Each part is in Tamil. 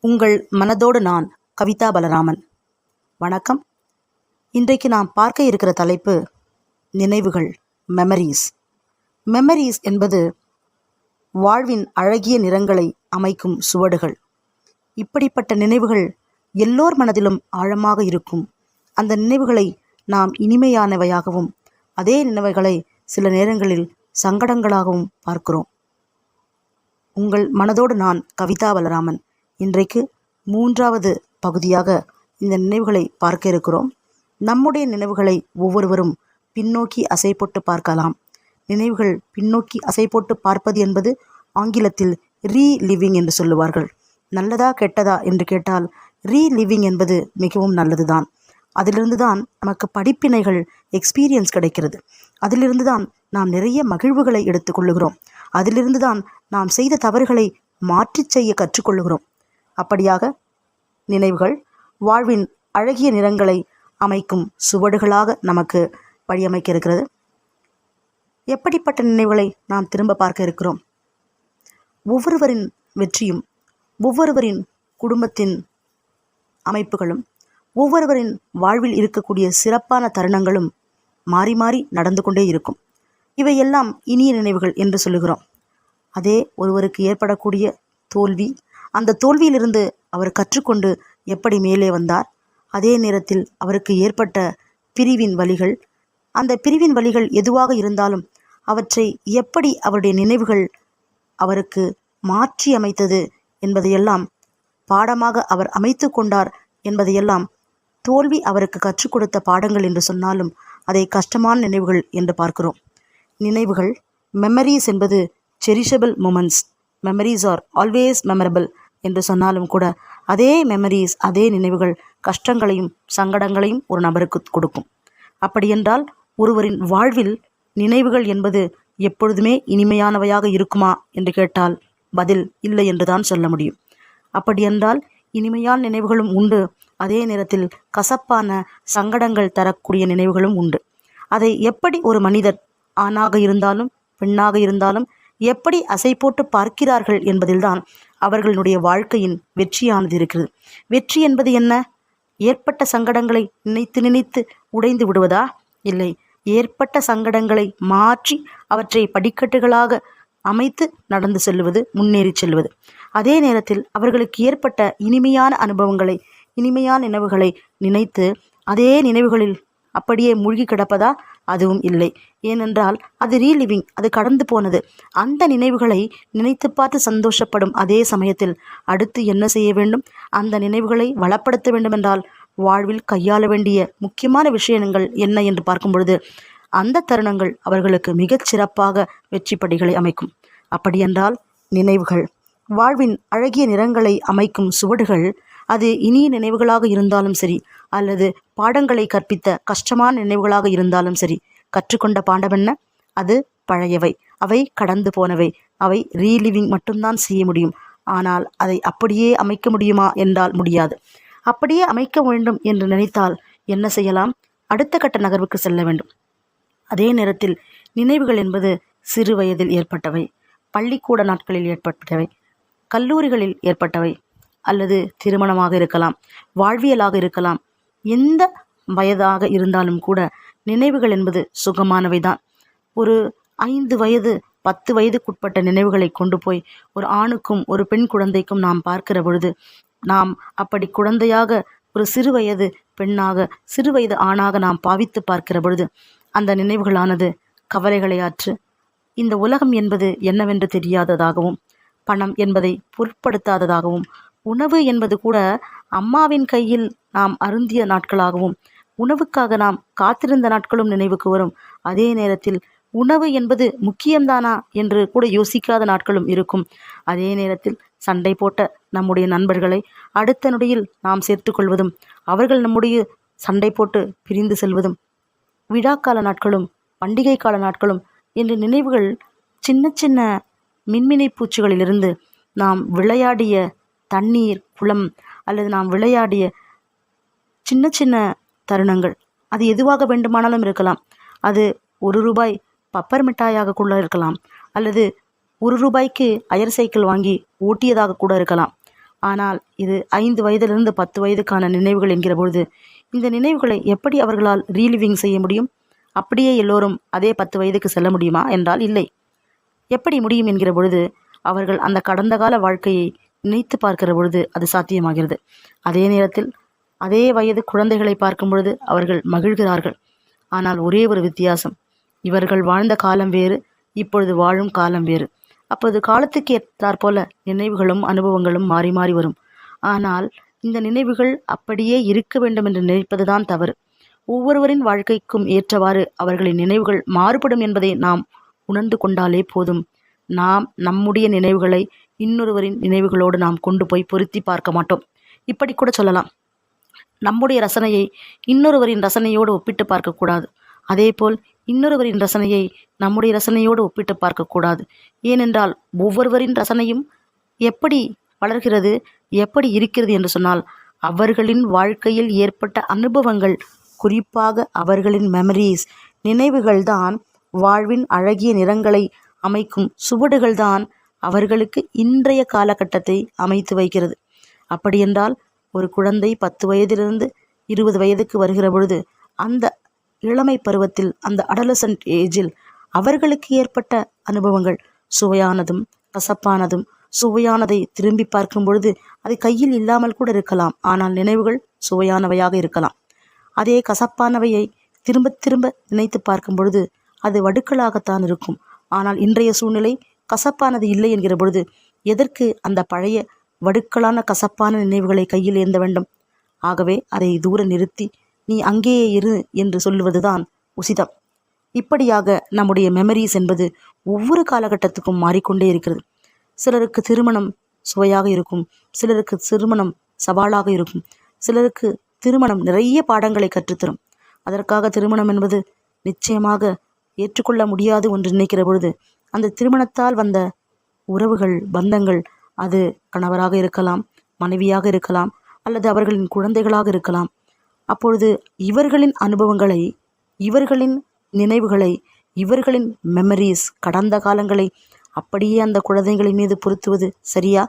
உங்கள் மனதோடு நான் கவிதா பலராமன். வணக்கம். இன்றைக்கு நாம் பார்க்க இருக்கிற தலைப்பு நினைவுகள் மெமரீஸ் மெமரீஸ் என்பது வாழ்வின் அழகிய நிறங்களை அமைக்கும் சுவடுகள். இப்படிப்பட்ட நினைவுகள் எல்லோர் மனதிலும் ஆழமாக இருக்கும். அந்த நினைவுகளை நாம் இனிமையானவையாகவும் அதே நினைவுகளை சில நேரங்களில் சங்கடங்களாகவும் பார்க்கிறோம். உங்கள் மனதோடு நான் கவிதா பலராமன். இன்றைக்கு மூன்றாவது பகுதியாக இந்த நினைவுகளை பார்க்க இருக்கிறோம். நம்முடைய நினைவுகளை ஒவ்வொருவரும் பின்னோக்கி அசை போட்டு பார்க்கலாம். நினைவுகள் பின்னோக்கி அசை போட்டு பார்ப்பது என்பது ஆங்கிலத்தில் ரீ லிவிங் என்று சொல்லுவார்கள். நல்லதா கெட்டதா என்று கேட்டால் ரீ லிவிங் என்பது மிகவும் நல்லதுதான். அதிலிருந்து தான் நமக்கு படிப்பினைகள் எக்ஸ்பீரியன்ஸ் கிடைக்கிறது. அதிலிருந்து தான் நாம் நிறைய மகிழ்வுகளை எடுத்துக்கொள்ளுகிறோம் அதிலிருந்து தான் நாம் செய்த தவறுகளை மாற்றிச் செய்ய கற்றுக்கொள்ளுகிறோம் அப்படியாக நினைவுகள் வாழ்வின் அழகிய நிறங்களை அமைக்கும் சுவடுகளாக நமக்கு வழியமைக்க இருக்கிறது எப்படிப்பட்ட நினைவுகளை நாம் திரும்ப பார்க்க இருக்கிறோம்? ஒவ்வொருவரின் வெற்றியும் ஒவ்வொருவரின் குடும்பத்தின் அமைப்புகளும் ஒவ்வொருவரின் வாழ்வில் இருக்கக்கூடிய சிறப்பான தருணங்களும் மாறி மாறி நடந்து கொண்டே இருக்கும். இவையெல்லாம் இனிய நினைவுகள் என்று சொல்லுகிறோம். அதே ஒருவருக்கு ஏற்படக்கூடிய தோல்வி அந்த தோல்வியிலிருந்து அவர் கற்றுக்கொண்டு எப்படி மேலே வந்தார்? அதே நேரத்தில் அவருக்கு ஏற்பட்ட பிரிவின் வழிகள். அந்த பிரிவின் வழிகள் எதுவாக இருந்தாலும் அவற்றை எப்படி அவருடைய நினைவுகள் அவருக்கு மாற்றி அமைத்தது என்பதையெல்லாம் பாடமாக அவர் அமைத்து கொண்டார் என்பதையெல்லாம் தோல்வி அவருக்கு கற்றுக் கொடுத்த பாடங்கள் என்று சொன்னாலும் அதை கஷ்டமான நினைவுகள் என்று பார்க்கிறோம். நினைவுகள் மெமரிஸ் என்பது cherishable moments memories are always memorable என்று சொன்னாலும் கூட அதே மெமரிஸ் அதே நினைவுகள் கஷ்டங்களையும் சங்கடங்களையும் ஒரு நபருக்கு கொடுக்கும். அப்படியென்றால் ஒருவரின் வாழ்வில் நினைவுகள் என்பது எப்பொழுதுமே இனிமையானவையாக இருக்குமா என்று கேட்டால் பதில் இல்லை என்றுதான் சொல்ல முடியும். அப்படியென்றால் இனிமையான நினைவுகளும் உண்டு அதே நேரத்தில் கசப்பான சங்கடங்கள் தரக்கூடிய நினைவுகளும் உண்டு. அதை எப்படி ஒரு மனிதர் ஆணாக இருந்தாலும் பெண்ணாக இருந்தாலும் எப்படி அசை போட்டு பார்க்கிறார்கள் என்பதில்தான் அவர்களுடைய வாழ்க்கையின் வெற்றியானது இருக்கிறது. வெற்றி என்பது என்ன? ஏற்பட்ட சங்கடங்களை நினைத்து நினைத்து உடைந்து விடுவதா? இல்லை ஏற்பட்ட சங்கடங்களை மாற்றி அவற்றை படிக்கட்டுகளாக அமைத்து நடந்து செல்வது முன்னேறி செல்வது. அதே நேரத்தில் அவர்களுக்கு ஏற்பட்ட இனிமையான அனுபவங்களை இனிமையான நினைவுகளை நினைத்து அதே நினைவுகளில் அப்படியே மூழ்கி கிடப்பதா? அதுவும் இல்லை. ஏனென்றால் அது ரீலிவிங் அது கடந்து போனது. அந்த நினைவுகளை நினைத்து பார்த்து சந்தோஷப்படும் அதே சமயத்தில் அடுத்து என்ன செய்ய வேண்டும்? அந்த நினைவுகளை வளப்படுத்த வேண்டுமென்றால் வாழ்வில் கையாள வேண்டிய முக்கியமான விஷயங்கள் என்ன என்று பார்க்கும் பொழுது அந்த தருணங்கள் அவர்களுக்கு மிகச் சிறப்பாக வெற்றி படிகளை அமைக்கும். அப்படியென்றால் நினைவுகள். வாழ்வின் அழகிய நிறங்களை அமைக்கும் சுவடுகள் அது இனிய நினைவுகளாக இருந்தாலும் சரி அல்லது பாடங்களை கற்பித்த கஷ்டமான நினைவுகளாக இருந்தாலும் சரி கற்றுக்கொண்ட பாண்டவென்ன அது பழையவை. அவை கடந்து போனவை. அவை ரீலிவிங் மட்டும்தான் செய்ய முடியும். ஆனால் அதை அப்படியே அமைக்க முடியுமா என்றால் முடியாது. அப்படியே அமைக்க வேண்டும் என்று நினைத்தால் என்ன செய்யலாம்? அடுத்த கட்ட நகர்வுக்கு செல்ல வேண்டும். அதே நேரத்தில் நினைவுகள் என்பது சிறு வயதில் ஏற்பட்டவை. பள்ளிக்கூட நாட்களில் ஏற்பட்டவை. கல்லூரிகளில் ஏற்பட்டவை. அல்லது திருமணமாக இருக்கலாம். வாழ்வியலாக இருக்கலாம். எந்த வயதாக இருந்தாலும் கூட நினைவுகள் என்பது சுகமானவை தான் ஒரு ஐந்து வயது பத்து வயதுக்குட்பட்ட நினைவுகளை கொண்டு போய் ஒரு ஆணுக்கும் ஒரு பெண் குழந்தைக்கும் நாம் பார்க்கிற பொழுது நாம் அப்படி குழந்தையாக ஒரு சிறு வயது பெண்ணாக சிறு வயது ஆணாக நாம் பாவித்து பார்க்கிற பொழுது அந்த நினைவுகளானது கவலைகளை ஆற்று. இந்த உலகம் என்பது என்னவென்று தெரியாததாகவும் பணம் என்பதை பொருட்படுத்தாததாகவும் உணவு என்பது கூட அம்மாவின் கையில் நாம் அருந்திய நாட்களாகவும் உணவுக்காக நாம் காத்திருந்த நாட்களும் நினைவுக்கு வரும். அதே நேரத்தில் உணவு என்பது முக்கியம்தானா என்று கூட யோசிக்காத நாட்களும் இருக்கும். அதே நேரத்தில் சண்டை போட்ட நம்முடைய நண்பர்களை அடுத்த நொடியில் நாம் சேர்த்து கொள்வதும் அவர்கள் நம்முடைய சண்டை போட்டு பிரிந்து செல்வதும் விழாக்கால நாட்களும் பண்டிகை கால நாட்களும் என்று நினைவுகள் சின்ன சின்ன மின்மினை பூச்சிகளிலிருந்து நாம் விளையாடிய தண்ணீர் குளம் அல்லது நாம் விளையாடிய சின்ன சின்ன தருணங்கள். அது எதுவாக வேண்டுமானாலும் இருக்கலாம். அது ஒரு ரூபாய் பப்பர் மிட்டாயாக கூட இருக்கலாம். அல்லது ஒரு ரூபாய்க்கு அயர் சைக்கிள் வாங்கி ஓட்டியதாக கூட இருக்கலாம். ஆனால் இது ஐந்து வயதிலிருந்து பத்து வயதுக்கான நினைவுகள் என்கிற பொழுது இந்த நினைவுகளை எப்படி அவர்களால் ரீலிவிங் செய்ய முடியும்? அப்படியே எல்லோரும் அதே பத்து வயதுக்கு செல்ல முடியுமா? என்றால் இல்லை. எப்படி முடியும் என்கிற பொழுது அவர்கள் அந்த கடந்த கால வாழ்க்கையை நினைத்து பார்க்கிற பொழுது அது சாத்தியமாகிறது. அதே நேரத்தில் அதே வயது குழந்தைகளை பார்க்கும் பொழுது அவர்கள் மகிழ்கிறார்கள். ஆனால் ஒரே ஒரு வித்தியாசம். இவர்கள் வாழ்ந்த காலம் வேறு இப்பொழுது வாழும் காலம் வேறு. அப்போது காலத்துக்கு ஏற்றாற்போல நினைவுகளும் அனுபவங்களும் மாறி மாறி வரும். ஆனால் இந்த நினைவுகள் அப்படியே இருக்க வேண்டும் என்று நினைப்பதுதான் தவறு. ஒவ்வொருவரின் வாழ்க்கைக்கும் ஏற்றவாறு அவர்களின் நினைவுகள் மாறுபடும் என்பதை நாம் உணர்ந்து கொண்டாலே போதும். நாம் நம்முடைய நினைவுகளை இன்னொருவரின் நினைவுகளோடு நாம் கொண்டு போய் பொருத்தி பார்க்க மாட்டோம். இப்படி கூட சொல்லலாம். நம்முடைய ரசனையை இன்னொருவரின் ரசனையோடு ஒப்பிட்டு பார்க்கக்கூடாது அதேபோல் இன்னொருவரின் ரசனையை நம்முடைய ரசனையோடு ஒப்பிட்டு பார்க்கக்கூடாது ஏனென்றால் ஒவ்வொருவரின் ரசனையும் எப்படி வளர்கிறது எப்படி இருக்கிறது என்று சொன்னால் அவர்களின் வாழ்க்கையில் ஏற்பட்ட அனுபவங்கள் குறிப்பாக அவர்களின் மெமரிஸ் நினைவுகள்தான் வாழ்வின் அழகிய நிறங்களை அமைக்கும் சுவடுகள்தான் அவர்களுக்கு இன்றைய காலகட்டத்தை அமைத்து வைக்கிறது. அப்படியென்றால் ஒரு குழந்தை பத்து வயதிலிருந்து இருபது வயதுக்கு வருகிற பொழுது அந்த இளமை பருவத்தில் அந்த அடலசன்ட் ஏஜில் அவர்களுக்கு ஏற்பட்ட அனுபவங்கள் சுவையானதும் கசப்பானதும் சுவையானதை திரும்பி பார்க்கும் பொழுது அது கையில் இல்லாமல் கூட இருக்கலாம். ஆனால் நினைவுகள் சுவையானவையாக இருக்கலாம். அதே கசப்பானவையை திரும்ப திரும்ப நினைத்து பார்க்கும் பொழுது அது வடுக்கலாகத்தான் இருக்கும். ஆனால் இன்றைய சூழ்நிலை கசப்பானது இல்லை என்கிற பொழுது எதற்கு அந்த பழைய வடுக்களான கசப்பான நினைவுகளை கையில் ஏந்த வேண்டும்? ஆகவே அதை தூர நிறுத்தி நீ அங்கேயே இரு என்று சொல்லுவதுதான் உசிதம். இப்படியாக நம்முடைய மெமரிஸ் என்பது ஒவ்வொரு காலகட்டத்துக்கும் மாறிக்கொண்டே இருக்கிறது. சிலருக்கு திருமணம் சுவையாக இருக்கும் சிலருக்கு திருமணம் சவாலாக இருக்கும் சிலருக்கு திருமணம் நிறைய பாடங்களை கற்றுத்தரும். அதற்காக திருமணம் என்பது நிச்சயமாக ஏற்றுக்கொள்ள முடியாது என்று நினைக்கிற பொழுது அந்த திருமணத்தால் வந்த உறவுகள் பந்தங்கள் அது கணவராக இருக்கலாம் மனைவியாக இருக்கலாம் அல்லது அவர்களின் குழந்தைகளாக இருக்கலாம். அப்பொழுது இவர்களின் அனுபவங்களை இவர்களின் நினைவுகளை இவர்களின் மெமரிஸ் கடந்த காலங்களை அப்படியே அந்த குழந்தைகளின் மீது பொருத்துவது சரியா?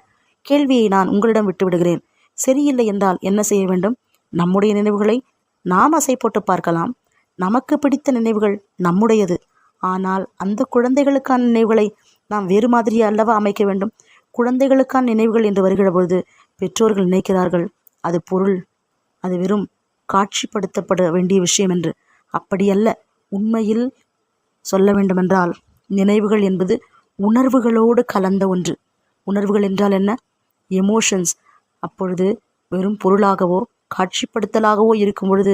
கேள்வியை நான் உங்களிடம் விட்டுவிடுகிறேன். சரியில்லை என்றால் என்ன செய்ய வேண்டும்? நம்முடைய நினைவுகளை நாம் அசை போட்டு பார்க்கலாம். நமக்கு பிடித்த நினைவுகள் நம்முடையது. ஆனால் அந்த குழந்தைகளுக்கான நினைவுகளை நாம் வேறு மாதிரியே அல்லவா அமைக்க வேண்டும்? குழந்தைகளுக்கான நினைவுகள் என்று வருகிற பொழுது பெற்றோர்கள் நினைக்கிறார்கள் அது பொருள் அது வெறும் காட்சிப்படுத்தப்பட வேண்டிய விஷயம் என்று. அப்படியல்ல உண்மையில் சொல்ல வேண்டுமென்றால் நினைவுகள் என்பது உணர்வுகளோடு கலந்த ஒன்று. உணர்வுகள் என்றால் என்ன? எமோஷன்ஸ் அப்பொழுது வெறும் பொருளாகவோ காட்சிப்படுத்தலாகவோ இருக்கும் பொழுது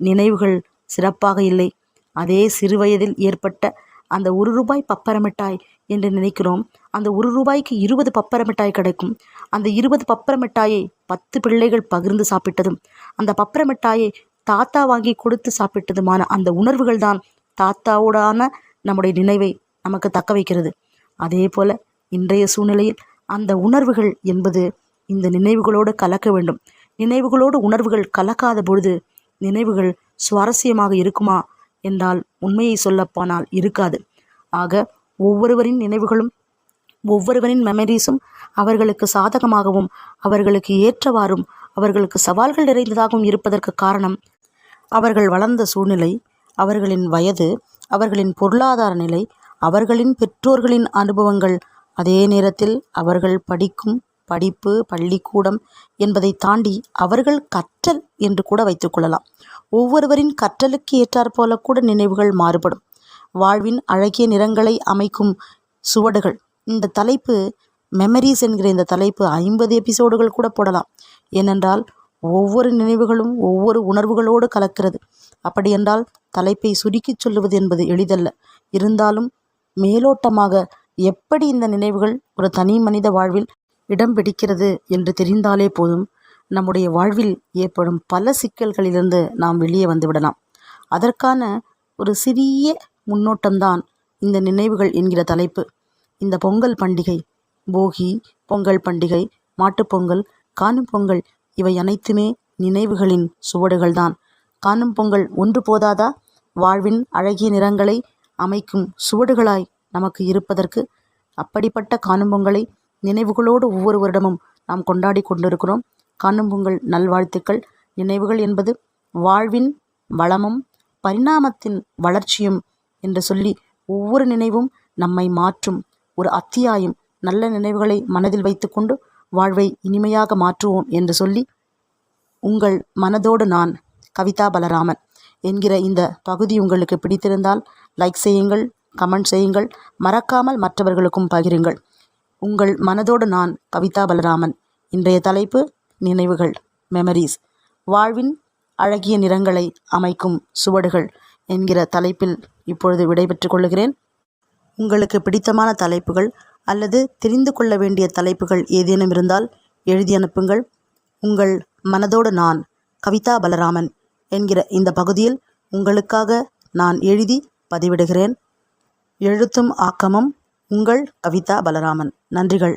நினைவுகள் சிறப்பாக இல்லை. அதே சிறுவயதில் ஏற்பட்ட அந்த ஒரு ரூபாய் பப்பர மிட்டாய் என்று நினைக்கிறோம். அந்த ஒரு ரூபாய்க்கு இருபது பப்பர மிட்டாய் கிடைக்கும். அந்த இருபது பப்பர மிட்டாயை பத்து பிள்ளைகள் பகிர்ந்து சாப்பிட்டதும் அந்த பப்பர மிட்டாயை தாத்தா வாங்கி கொடுத்து சாப்பிட்டதுமான அந்த உணர்வுகள் தான் தாத்தாவோடான நம்முடைய நினைவை நமக்கு தக்க வைக்கிறது. அதே போல இன்றைய சூழ்நிலையில் அந்த உணர்வுகள் என்பது இந்த நினைவுகளோடு கலக்க வேண்டும். நினைவுகளோடு உணர்வுகள் கலக்காத பொழுது நினைவுகள் சுவாரஸ்யமாக இருக்குமா? என்றால் உண்மையை சொல்லப்போனால் இருக்காது. ஆக ஒவ்வொருவரின் நினைவுகளும் ஒவ்வொருவரின் மெமரிஸும் அவர்களுக்கு சாதகமாகவும் அவர்களுக்கு ஏற்றவாறும் அவர்களுக்கு சவால்கள் நிறைந்ததாகவும் இருப்பதற்கு காரணம் அவர்கள் வளர்ந்த சூழ்நிலை அவர்களின் வயது அவர்களின் பொருளாதார நிலை அவர்களின் பெற்றோர்களின் அனுபவங்கள். அதே நேரத்தில் அவர்கள் படிக்கும் படிப்பு பள்ளிக்கூடம் என்பதை தாண்டி அவர்கள் கற்றல் என்று கூட வைத்துக்கொள்ளலாம் ஒவ்வொருவரின் கற்றலுக்கு ஏற்றாற்போல கூட நினைவுகள் மாறுபடும். வாழ்வின் அழகிய நிறங்களை அமைக்கும் சுவடுகள். இந்த தலைப்பு மெமரிஸ் என்கிற இந்த தலைப்பு ஐம்பது எபிசோடுகள் கூட போடலாம். ஏனென்றால் ஒவ்வொரு நினைவுகளும் ஒவ்வொரு உணர்வுகளோடு கலக்கிறது. அப்படியென்றால் தலைப்பை சுருக்கிச் சொல்லுவது என்பது எளிதல்ல. இருந்தாலும் மேலோட்டமாக எப்படி இந்த நினைவுகள் ஒரு தனி மனித வாழ்வில் இடம் பிடிக்கிறது என்று தெரிந்தாலே போதும். நம்முடைய வாழ்வில் ஏற்படும் பல சிக்கல்களிலிருந்து நாம் வெளியே வந்துவிடலாம். அதற்கான ஒரு சிறிய முன்னோட்டம்தான் இந்த நினைவுகள் என்கிற தலைப்பு. இந்த பொங்கல் பண்டிகை போகி பொங்கல் பண்டிகை மாட்டுப்பொங்கல் காணும் பொங்கல் இவை அனைத்துமே நினைவுகளின் சுவடுகள்தான். காணும் பொங்கல் ஒன்று போதாதா? வாழ்வின் அழகிய நிறங்களை அமைக்கும் சுவடுகளாய் நமக்கு இருப்பதற்கு அப்படிப்பட்ட காணும் பொங்கலை நினைவுகளோடு ஒவ்வொரு வருடமும் நாம் கொண்டாடி கொண்டிருக்கிறோம். காணும் உங்கள் நல்வாழ்த்துக்கள். நினைவுகள் என்பது வாழ்வின் வளமும் பரிணாமத்தின் வளர்ச்சியும் என்று சொல்லி ஒவ்வொரு நினைவும் நம்மை மாற்றும் ஒரு அத்தியாயம். நல்ல நினைவுகளை மனதில் வைத்துக்கொண்டு வாழ்வை இனிமையாக மாற்றுவோம் என்று சொல்லி உங்கள் மனதோடு நான் கவிதா பலராமன் என்கிற இந்த பகுதி உங்களுக்கு பிடித்திருந்தால் லைக் செய்யுங்கள் கமெண்ட் செய்யுங்கள். மறக்காமல் மற்றவர்களுக்கும் பகிருங்கள். உங்கள் மனதோடு நான் கவிதா பலராமன். இன்றைய தலைப்பு நினைவுகள் மெமரிஸ் வாழ்வின் அழகிய நிறங்களை அமைக்கும் சுவடுகள் என்கிற தலைப்பில் இப்பொழுது விடைபெற்றுக் கொள்கிறேன். உங்களுக்கு பிடித்தமான தலைப்புகள் அல்லது தெரிந்து கொள்ள வேண்டிய தலைப்புகள் ஏதேனும் இருந்தால் எழுதி அனுப்புங்கள். உங்கள் மனதோடு நான் கவிதா பலராமன் என்கிற இந்த பகுதியில் உங்களுக்காக நான் எழுதி பதிவிடுகிறேன். எழுத்தும் ஆக்கமும் உங்கள் கவிதா பலராமன். நன்றிகள்.